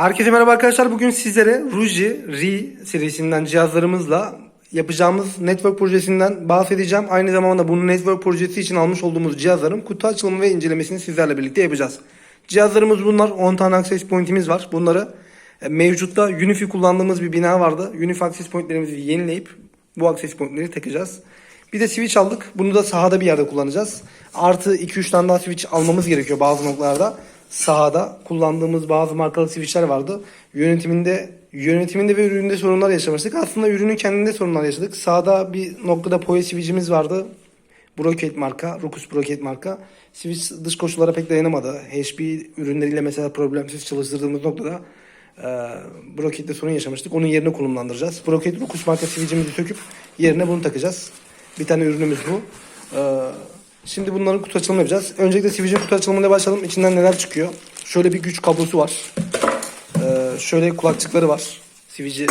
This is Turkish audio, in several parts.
Herkese merhaba arkadaşlar. Bugün sizlere Ruji Ri serisinden cihazlarımızla yapacağımız network projesinden bahsedeceğim. Aynı zamanda bunu network projesi için almış olduğumuz cihazların kutu açılımı ve incelemesini sizlerle birlikte yapacağız. Cihazlarımız bunlar. 10 tane access point'imiz var. Bunları e, mevcutta Unifi kullandığımız bir bina vardı. Unifi access point'lerimizi yenileyip bu access point'leri takacağız. Bir de switch aldık. Bunu da sahada bir yerde kullanacağız. Artı 2-3 tane daha switch almamız gerekiyor bazı noktalarda. Sahada kullandığımız bazı markalı switchler vardı. Yönetiminde yönetiminde ve üründe sorunlar yaşamıştık. Aslında ürünün kendinde sorunlar yaşadık. Sahada bir noktada PoE switch'imiz vardı. Broket marka, Rukus Broket marka. Switch dış koşullara pek dayanamadı. HP ürünleriyle mesela problemsiz çalıştırdığımız noktada e, Broket'te sorun yaşamıştık. Onun yerine konumlandıracağız. Broket Rukus marka switch'imizi söküp yerine bunu takacağız. Bir tane ürünümüz bu. E, şimdi bunların kutu açılımını yapacağız. Öncelikle switch'in kutu açılımıyla başlayalım. İçinden neler çıkıyor? Şöyle bir güç kablosu var. E, şöyle kulakçıkları var. Switch'i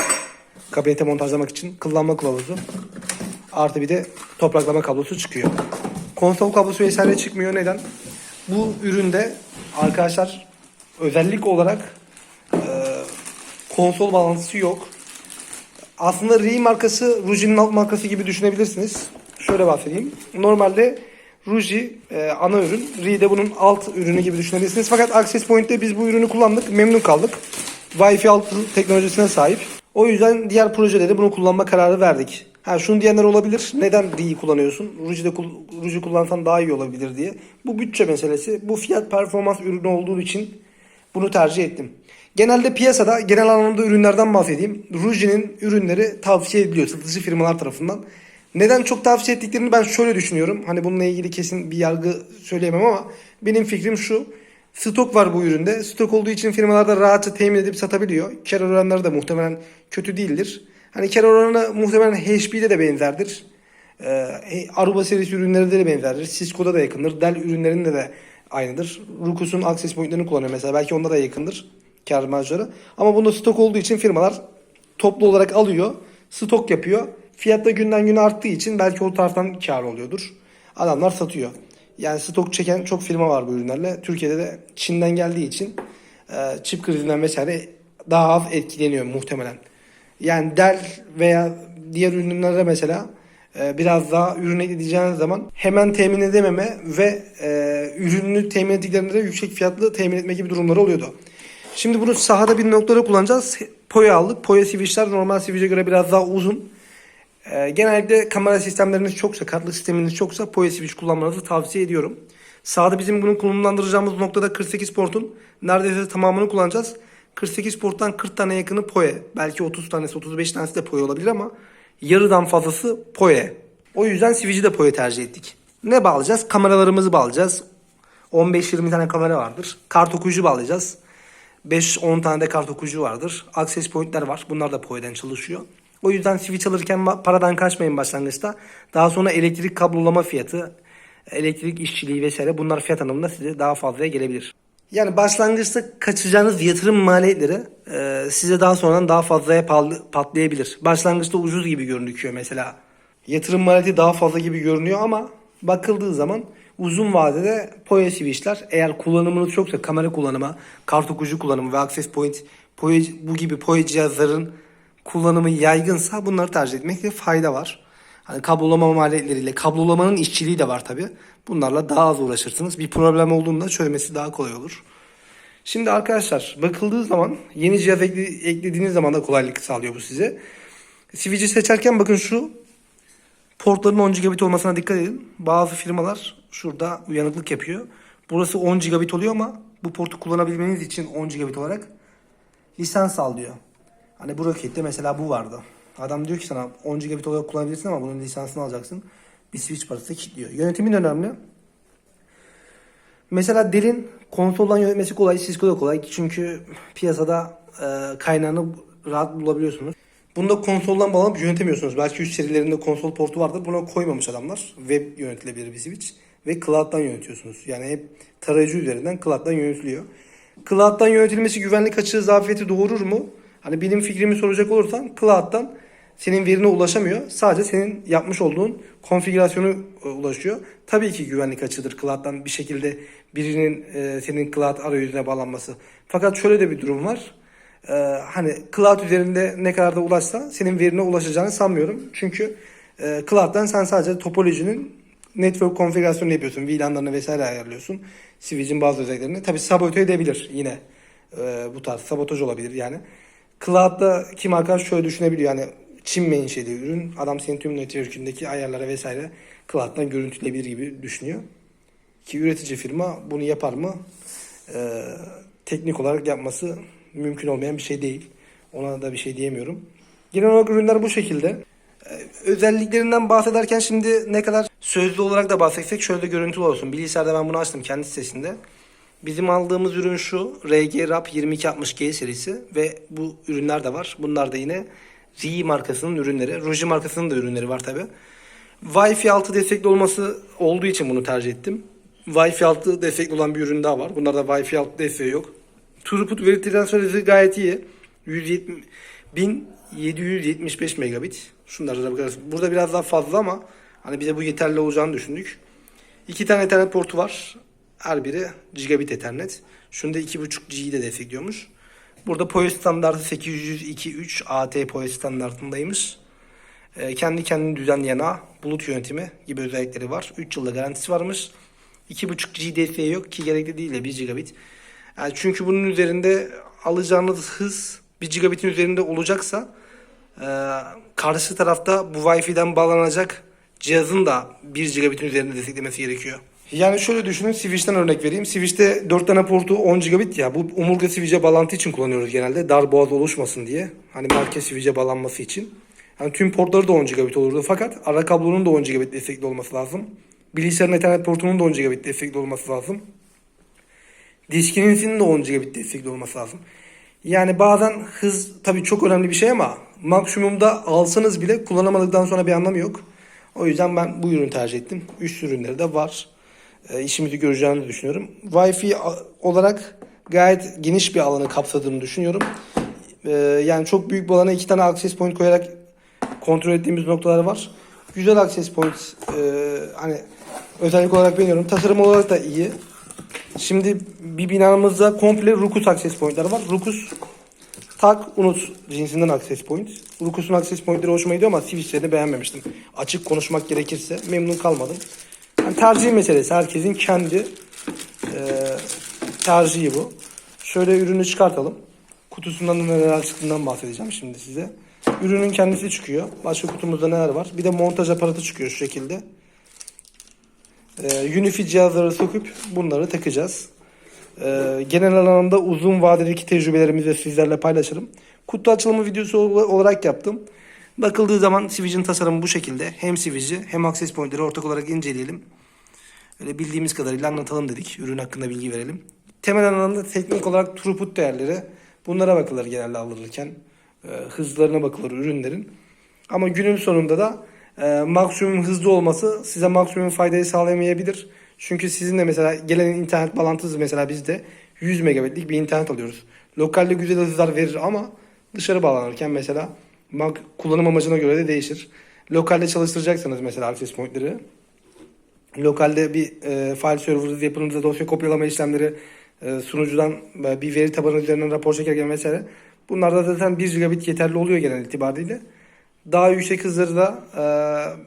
kabinete montajlamak için. Kullanma kılavuzu. Artı bir de topraklama kablosu çıkıyor. Konsol kablosu vesaire çıkmıyor. Neden? Bu üründe arkadaşlar özellik olarak e, konsol bağlantısı yok. Aslında Ri markası Ruji'nin markası gibi düşünebilirsiniz. Şöyle bahsedeyim. Normalde Ruji e, ana ürün, Ri de bunun alt ürünü gibi düşünebilirsiniz. Fakat Access Point'te biz bu ürünü kullandık, memnun kaldık. Wi-Fi altı teknolojisine sahip. O yüzden diğer projelerde bunu kullanma kararı verdik. Ha şunu diyenler olabilir. Neden Ri'yi kullanıyorsun? Ruji'de Ruji kullansan daha iyi olabilir diye. Bu bütçe meselesi. Bu fiyat performans ürünü olduğu için bunu tercih ettim. Genelde piyasada genel anlamda ürünlerden bahsedeyim. Ruji'nin ürünleri tavsiye ediliyor satıcı firmalar tarafından. Neden çok tavsiye ettiklerini ben şöyle düşünüyorum. Hani bununla ilgili kesin bir yargı söyleyemem ama benim fikrim şu. Stok var bu üründe. Stok olduğu için firmalar da rahatça temin edip satabiliyor. Kar oranları da muhtemelen kötü değildir. Hani kar oranı muhtemelen HP'de de benzerdir. Ee, Aruba serisi ürünlerinde de benzerdir. Cisco'da da yakındır. Dell ürünlerinde de aynıdır. Rukus'un access pointlerini kullanıyor mesela. Belki onda da yakındır kar marjları. Ama bunda stok olduğu için firmalar toplu olarak alıyor. Stok yapıyor. Fiyat da günden güne arttığı için belki o taraftan kar oluyordur. Adamlar satıyor. Yani stok çeken çok firma var bu ürünlerle. Türkiye'de de Çin'den geldiği için e, çip krizinden vesaire daha az etkileniyor muhtemelen. Yani Dell veya diğer ürünlerde mesela e, biraz daha ürün ekleyeceğiniz zaman hemen temin edememe ve e, ürünü temin ettiklerinde de yüksek fiyatlı temin etme gibi durumları oluyordu. Şimdi bunu sahada bir noktada kullanacağız. Poya aldık. Poya switchler normal switch'e göre biraz daha uzun. Ee, genellikle kamera sistemleriniz çoksa, kartlı sisteminiz çoksa Poya switch kullanmanızı tavsiye ediyorum. Sağda bizim bunu konumlandıracağımız noktada 48 portun neredeyse tamamını kullanacağız. 48 porttan 40 tane yakını Poya. Belki 30 tanesi, 35 tanesi de Poya olabilir ama yarıdan fazlası Poya. O yüzden switch'i de Poya tercih ettik. Ne bağlayacağız? Kameralarımızı bağlayacağız. 15-20 tane kamera vardır. Kart okuyucu bağlayacağız. 5-10 tane de kart okuyucu vardır. Access pointler var. Bunlar da PoE'den çalışıyor. O yüzden switch alırken paradan kaçmayın başlangıçta. Daha sonra elektrik kablolama fiyatı, elektrik işçiliği vesaire bunlar fiyat anlamında size daha fazlaya gelebilir. Yani başlangıçta kaçacağınız yatırım maliyetleri e, size daha sonradan daha fazlaya patlayabilir. Başlangıçta ucuz gibi görünüyor mesela. Yatırım maliyeti daha fazla gibi görünüyor ama bakıldığı zaman uzun vadede PoE switchler eğer kullanımınız çoksa kamera kullanımı, kart okuyucu kullanımı ve access point PoE, bu gibi PoE cihazların kullanımı yaygınsa bunları tercih etmekte fayda var. Hani kablolama maliyetleriyle, kablolamanın işçiliği de var tabi. Bunlarla daha az uğraşırsınız. Bir problem olduğunda çözmesi daha kolay olur. Şimdi arkadaşlar bakıldığı zaman yeni cihaz ekle- eklediğiniz zaman da kolaylık sağlıyor bu size. Switch'i seçerken bakın şu portların 10 gigabit olmasına dikkat edin. Bazı firmalar şurada uyanıklık yapıyor. Burası 10 gigabit oluyor ama bu portu kullanabilmeniz için 10 gigabit olarak lisans al diyor. Hani bu rokette mesela bu vardı. Adam diyor ki sana 10 gigabit olarak kullanabilirsin ama bunun lisansını alacaksın. Bir switch parası kilitliyor. Yönetimin önemli. Mesela Dell'in konsoldan yönetmesi kolay, Cisco'da kolay. Çünkü piyasada e, kaynağını rahat bulabiliyorsunuz. Bunda konsoldan bağlanıp yönetemiyorsunuz. Belki üst serilerinde konsol portu vardır. Buna koymamış adamlar. Web yönetilebilir bir switch. Ve cloud'dan yönetiyorsunuz. Yani hep tarayıcı üzerinden cloud'dan yönetiliyor. Cloud'dan yönetilmesi güvenlik açığı zafiyeti doğurur mu? Hani benim fikrimi soracak olursan cloud'dan senin verine ulaşamıyor. Sadece senin yapmış olduğun konfigürasyonu e, ulaşıyor. Tabii ki güvenlik açıdır cloud'dan bir şekilde birinin e, senin cloud arayüzüne bağlanması. Fakat şöyle de bir durum var. e, hani cloud üzerinde ne kadar da ulaşsa senin verine ulaşacağını sanmıyorum. Çünkü e, cloud'dan sen sadece topolojinin network konfigürasyonu yapıyorsun. VLAN'larını vesaire ayarlıyorsun. Switch'in bazı özelliklerini. Tabii sabote edebilir yine. E, bu tarz sabotaj olabilir yani. Cloud'da kim arkadaş şöyle düşünebiliyor yani Çin menşeli ürün. Adam senin tüm network'ündeki ayarlara vesaire Cloud'dan görüntüleyebilir gibi düşünüyor. Ki üretici firma bunu yapar mı? Ee, teknik olarak yapması mümkün olmayan bir şey değil. Ona da bir şey diyemiyorum. Genel olarak ürünler bu şekilde. Ee, özelliklerinden bahsederken şimdi ne kadar sözlü olarak da bahsetsek şöyle görüntülü olsun. Bilgisayarda ben bunu açtım kendi sitesinde. Bizim aldığımız ürün şu. RG Rap 2260G serisi ve bu ürünler de var. Bunlar da yine Ri markasının ürünleri. Ruji markasının da ürünleri var tabi. Wi-Fi 6 destekli olması olduğu için bunu tercih ettim. Wi-Fi 6 destekli olan bir ürün daha var. Bunlarda Wi-Fi 6 desteği yok. Throughput veri transfer gayet iyi. 170 1775 megabit. Şunlara da bakarız. Burada biraz daha fazla ama hani bize bu yeterli olacağını düşündük. İki tane Ethernet portu var. Her biri gigabit Ethernet. Şunda 2.5G'yi de destekliyormuş. Burada PoE standartı 802.3 AT PoE standartındaymış. Ee, kendi kendini düzenleyen ağ, bulut yönetimi gibi özellikleri var. 3 yılda garantisi varmış. 2.5G desteği yok ki gerekli değil de 1 gigabit. Yani çünkü bunun üzerinde alacağınız hız 1 gigabitin üzerinde olacaksa e, karşı tarafta bu Wi-Fi'den bağlanacak cihazın da 1 gigabitin üzerinde desteklemesi gerekiyor. Yani şöyle düşünün Switch'ten örnek vereyim. Switch'te 4 tane portu 10 gigabit ya. Bu omurga switch'e bağlantı için kullanıyoruz genelde. Dar boğaz oluşmasın diye. Hani merkez switch'e bağlanması için. Yani tüm portları da 10 gigabit olurdu. Fakat ara kablonun da 10 gigabit destekli olması lazım. Bilgisayarın ethernet portunun da 10 gigabit destekli olması lazım. Diskinizin de 10 gigabit destekli olması lazım. Yani bazen hız tabii çok önemli bir şey ama maksimumda alsanız bile kullanamadıktan sonra bir anlamı yok. O yüzden ben bu ürünü tercih ettim. Üst ürünleri de var. E, işimizi göreceğini düşünüyorum. Wi-Fi a- olarak gayet geniş bir alanı kapsadığını düşünüyorum. E, yani çok büyük bir alana iki tane access point koyarak kontrol ettiğimiz noktalar var. Güzel access point e, hani özellik olarak beğeniyorum. Tasarım olarak da iyi. Şimdi bir binamızda komple Rukus access point'ler var. Rukus tak unut cinsinden access point. Rukus'un access point'leri hoşuma gidiyor ama switch'lerini beğenmemiştim. Açık konuşmak gerekirse memnun kalmadım. Yani tercih meselesi. Herkesin kendi e, tercihi bu. Şöyle ürünü çıkartalım. Kutusundan da neler çıktığından bahsedeceğim şimdi size. Ürünün kendisi çıkıyor. Başka kutumuzda neler var? Bir de montaj aparatı çıkıyor şu şekilde. Ee, Unifi cihazları söküp bunları takacağız. Ee, genel anlamda uzun vadedeki tecrübelerimizi sizlerle paylaşırım. Kutu açılımı videosu ol- olarak yaptım. Bakıldığı zaman Switch'in tasarımı bu şekilde. Hem Switch'i hem access point'leri ortak olarak inceleyelim. Öyle bildiğimiz kadarıyla anlatalım dedik. Ürün hakkında bilgi verelim. Temel anlamda teknik olarak throughput değerleri. Bunlara bakılır genelde alınırken. Ee, hızlarına bakılır ürünlerin. Ama günün sonunda da e, maksimum hızlı olması size maksimum faydayı sağlayamayabilir. Çünkü sizin de mesela gelen internet bağlantınız mesela bizde 100 megabitlik bir internet alıyoruz. Lokalde güzel hızlar verir ama dışarı bağlanırken mesela kullanım amacına göre de değişir. Lokalde çalıştıracaksanız mesela access point'leri lokalde bir e, file server yapınızda dosya kopyalama işlemleri e, sunucudan e, bir veri tabanı üzerinden rapor çekerken vesaire bunlarda zaten 1 gigabit yeterli oluyor genel itibariyle. Daha yüksek hızları da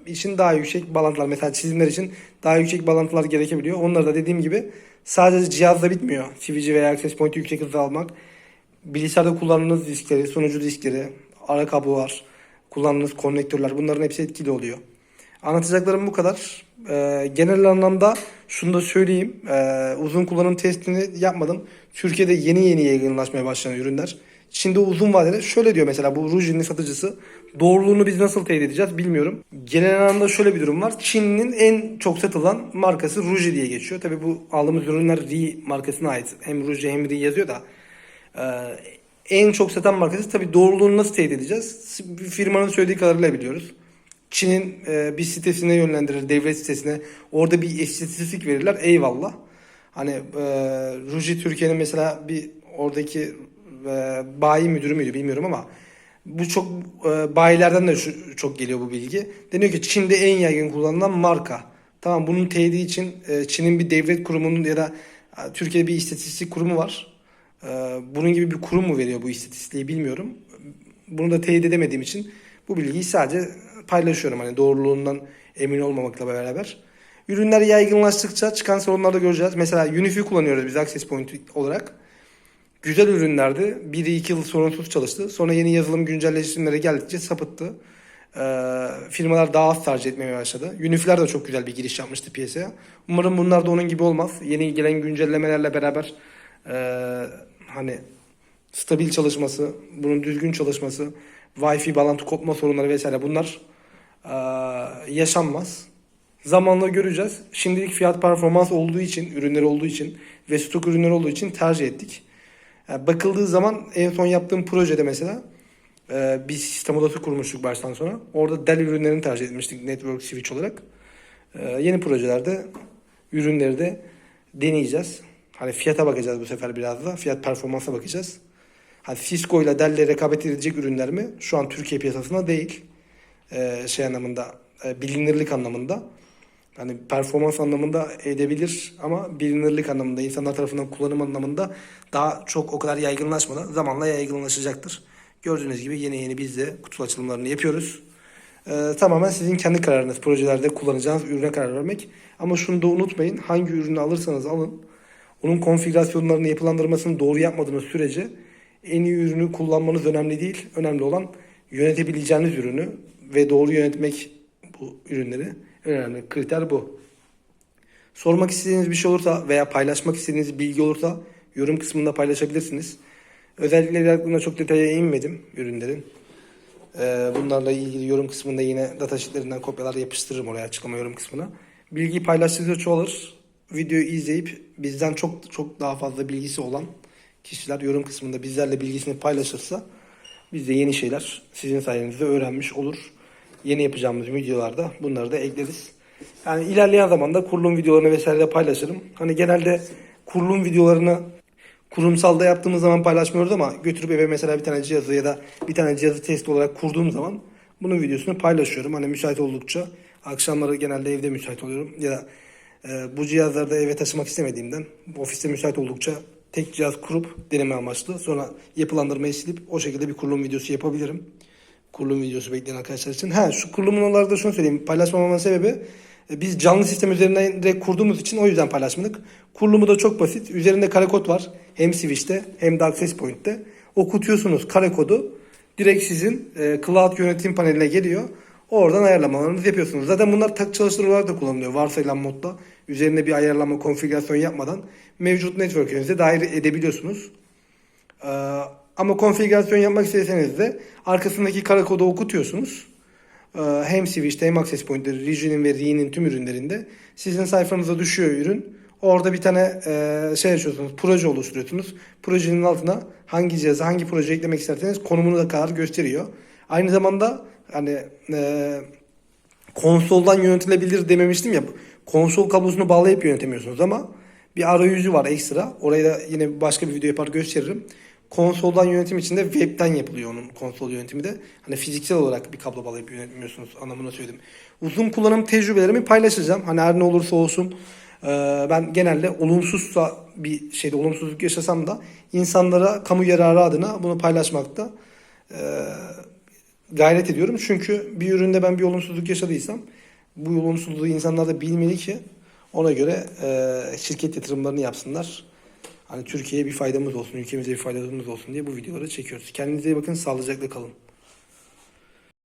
e, için daha yüksek bağlantılar mesela çizimler için daha yüksek bağlantılar gerekebiliyor. Onları da dediğim gibi sadece cihazda bitmiyor. Switch'i veya access point'i yüksek hızda almak. Bilgisayarda kullandığınız diskleri, sunucu diskleri, ara kablolar, kullandığınız konnektörler bunların hepsi etkili oluyor. Anlatacaklarım bu kadar. Ee, genel anlamda şunu da söyleyeyim. Ee, uzun kullanım testini yapmadım. Türkiye'de yeni yeni yaygınlaşmaya başlayan ürünler. Çin'de uzun vadede şöyle diyor mesela bu Ruji'nin satıcısı. Doğruluğunu biz nasıl teyit edeceğiz bilmiyorum. Genel anlamda şöyle bir durum var. Çin'in en çok satılan markası Ruji diye geçiyor. Tabi bu aldığımız ürünler Ri markasına ait. Hem Ruji hem Ri yazıyor da. Ee, en çok satan markası tabi doğruluğunu nasıl teyit edeceğiz? Firmanın söylediği kadarıyla biliyoruz. Çin'in e, bir sitesine yönlendirir, devlet sitesine. Orada bir istatistik verirler. Eyvallah. Hani e, Ruji Türkiye'nin mesela bir oradaki e, bayi müdürü müydü bilmiyorum ama bu çok e, bayilerden de şu, çok geliyor bu bilgi. Deniyor ki Çin'de en yaygın kullanılan marka. Tamam bunun teyidi için e, Çin'in bir devlet kurumunun ya da e, Türkiye'de bir istatistik kurumu var. Ee, bunun gibi bir kurum mu veriyor bu istatistiği bilmiyorum. Bunu da teyit edemediğim için bu bilgiyi sadece paylaşıyorum hani doğruluğundan emin olmamakla beraber. Ürünler yaygınlaştıkça çıkan sorunları da göreceğiz. Mesela Unifi kullanıyoruz biz Access Point olarak. Güzel ürünlerdi. 1-2 yıl sorunsuz çalıştı. Sonra yeni yazılım güncelleştirmeleri geldikçe sapıttı. Ee, firmalar daha az tercih etmeye başladı. Unifiler de çok güzel bir giriş yapmıştı piyasaya. Umarım bunlar da onun gibi olmaz. Yeni gelen güncellemelerle beraber ee, hani stabil çalışması, bunun düzgün çalışması, Wi-Fi bağlantı kopma sorunları vesaire bunlar yaşanmaz. Zamanla göreceğiz. Şimdilik fiyat performans olduğu için, ürünler olduğu için ve stok ürünler olduğu için tercih ettik. Yani bakıldığı zaman en son yaptığım projede mesela e, bir sistem odası kurmuştuk baştan sona. Orada Dell ürünlerini tercih etmiştik Network Switch olarak. E, yeni projelerde ürünleri de deneyeceğiz. Hani fiyata bakacağız bu sefer biraz da. Fiyat performansa bakacağız. Hani Cisco ile Dell'le rekabet edilecek ürünler mi? Şu an Türkiye piyasasında değil. E, şey anlamında, e, bilinirlik anlamında. Hani performans anlamında edebilir ama bilinirlik anlamında, insanlar tarafından kullanım anlamında daha çok o kadar yaygınlaşmadan zamanla yaygınlaşacaktır. Gördüğünüz gibi yeni yeni biz de kutu açılımlarını yapıyoruz. Ee, tamamen sizin kendi kararınız. Projelerde kullanacağınız ürüne karar vermek. Ama şunu da unutmayın. Hangi ürünü alırsanız alın. Onun konfigürasyonlarını, yapılandırmasını doğru yapmadığınız sürece en iyi ürünü kullanmanız önemli değil. Önemli olan yönetebileceğiniz ürünü ve doğru yönetmek bu ürünleri. Önemli kriter bu. Sormak istediğiniz bir şey olursa veya paylaşmak istediğiniz bilgi olursa yorum kısmında paylaşabilirsiniz. Özellikleri hakkında çok detaya inmedim ürünlerin. Ee, bunlarla ilgili yorum kısmında yine datasheetlerinden kopyalar yapıştırırım oraya açıklama yorum kısmına. Bilgi paylaştıkça çoğalır. Videoyu izleyip bizden çok çok daha fazla bilgisi olan kişiler yorum kısmında bizlerle bilgisini paylaşırsa biz de yeni şeyler sizin sayenizde öğrenmiş olur. Yeni yapacağımız videolarda bunları da ekleriz. Yani ilerleyen zamanda kurulum videolarını vesaire de paylaşırım. Hani genelde kurulum videolarını kurumsalda yaptığımız zaman paylaşmıyoruz ama götürüp eve mesela bir tane cihazı ya da bir tane cihazı test olarak kurduğum zaman bunun videosunu paylaşıyorum. Hani müsait oldukça akşamları genelde evde müsait oluyorum ya da e, bu cihazları da eve taşımak istemediğimden ofiste müsait oldukça tek cihaz kurup deneme amaçlı sonra yapılandırmayı silip o şekilde bir kurulum videosu yapabilirim. Kurulum videosu bekleyen arkadaşlar için. Ha şu kurulumun olarak da şunu söyleyeyim. Paylaşmamamın sebebi e, biz canlı sistem üzerinden direkt kurduğumuz için o yüzden paylaşmadık. Kurulumu da çok basit. Üzerinde kare kod var. Hem Switch'te hem de Access Point'te. Okutuyorsunuz kare kodu. Direkt sizin e, cloud yönetim paneline geliyor. Oradan ayarlamalarınızı yapıyorsunuz. Zaten bunlar tak çalıştırı olarak da kullanılıyor. Varsayılan modda. Üzerinde bir ayarlama, konfigürasyon yapmadan mevcut network'ünüze dahil edebiliyorsunuz. Ee, ama konfigürasyon yapmak isteseniz de arkasındaki kara kodu okutuyorsunuz. Ee, hem Switch'te hem Access Point'te, Region'in ve Re'nin tüm ürünlerinde sizin sayfanıza düşüyor ürün. Orada bir tane e, şey açıyorsunuz, proje oluşturuyorsunuz. Projenin altına hangi cihazı, hangi proje eklemek isterseniz konumunu da kadar gösteriyor. Aynı zamanda hani e, konsoldan yönetilebilir dememiştim ya. Konsol kablosunu bağlayıp yönetemiyorsunuz ama bir arayüzü var ekstra. Orayı da yine başka bir video yapar gösteririm. Konsoldan yönetim için de webten yapılıyor onun konsol yönetimi de. Hani fiziksel olarak bir kablo bağlayıp yönetmiyorsunuz anlamına söyledim. Uzun kullanım tecrübelerimi paylaşacağım. Hani her ne olursa olsun e, ben genelde olumsuzsa bir şeyde olumsuzluk yaşasam da insanlara kamu yararı adına bunu paylaşmakta e, gayret ediyorum. Çünkü bir üründe ben bir olumsuzluk yaşadıysam bu olumsuzluğu insanlar da bilmeli ki ona göre e, şirket yatırımlarını yapsınlar. Hani Türkiye'ye bir faydamız olsun, ülkemize bir faydamız olsun diye bu videoları çekiyoruz. Kendinize iyi bakın, sağlıcakla kalın.